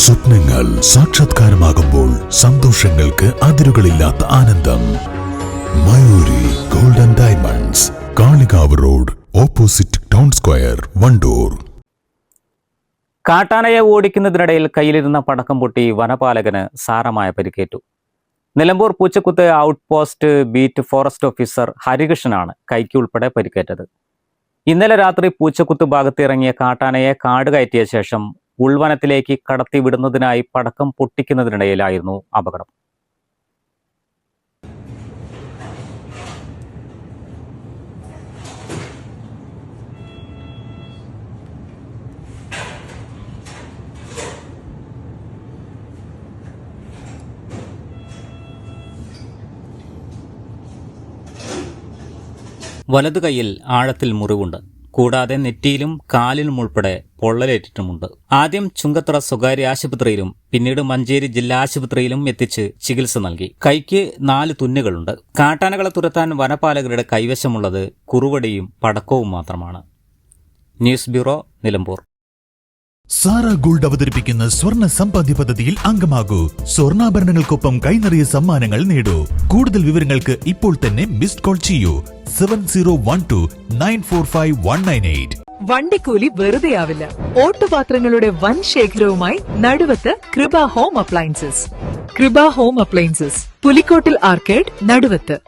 സ്വപ്നങ്ങൾ സാക്ഷാത്കാരമാകുമ്പോൾ സന്തോഷങ്ങൾക്ക് അതിരുകളില്ലാത്ത ആനന്ദം. Mayuri golden diamonds Kalikavu road opposite town square Wandoor. കാട്ടാനയെ ഓടിക്കുന്നതിനിടയിൽ കയ്യിലിരുന്ന പടക്കം പൊട്ടി വനപാലകന് സാരമായ പരിക്കേറ്റു. Nilambur Poochakuthu out post beat forest officer ഹരികൃഷ്ണനാണ് കൈക്ക് ഉൾപ്പെടെ പരിക്കേറ്റത്. ഇന്നലെ രാത്രി പൂച്ചക്കുത്ത് ഭാഗത്ത് ഇറങ്ങിയ കാട്ടാനയെ കാട് കയറ്റിയ ശേഷം ഉൾവനത്തിലേക്ക് കടത്തി വിടുന്നതിനായി പടക്കം പൊട്ടിക്കുന്നതിനിടയിലായിരുന്നു അപകടം. വലതു കൈയിൽ ആഴത്തിൽ മുറിവുണ്ട്. കൂടാതെ നെറ്റിയിലും കാലിലും ഉൾപ്പെടെ പൊള്ളലേറ്റിട്ടുമുണ്ട്. ആദ്യം ചുങ്കത്തറ സ്വകാര്യ ആശുപത്രിയിലും പിന്നീട് മഞ്ചേരി ജില്ലാ ആശുപത്രിയിലും എത്തിച്ച് ചികിത്സ നൽകി. കൈക്ക് നാല് തുന്നുകളുണ്ട്. കാട്ടാനകളെ തുരത്താൻ വനപാലകരുടെ കൈവശമുള്ളത് കുറുവടിയും പടക്കവും മാത്രമാണ്. News bureau Nilambur. Sara gold അവതരിപ്പിക്കുന്ന സ്വർണ സമ്പാദ്യ പദ്ധതിയിൽ അംഗമാകൂ. സ്വർണാഭരണങ്ങൾക്കൊപ്പം കൈനിറിയ സമ്മാനങ്ങൾ നേടൂ. കൂടുതൽ വിവരങ്ങൾക്ക് ഇപ്പോൾ തന്നെ മിസ്ഡ് കോൾ ചെയ്യൂ. Seven zero one two nine four five one nine eight. വണ്ടിക്കൂലി വെറുതെയാവില്ല. ഓട്ടുപാത്രങ്ങളുടെ വൻ ശേഖരവുമായി Naduvath Kripa home appliances. Kripa home appliances. Pulikottil arcade Naduvath.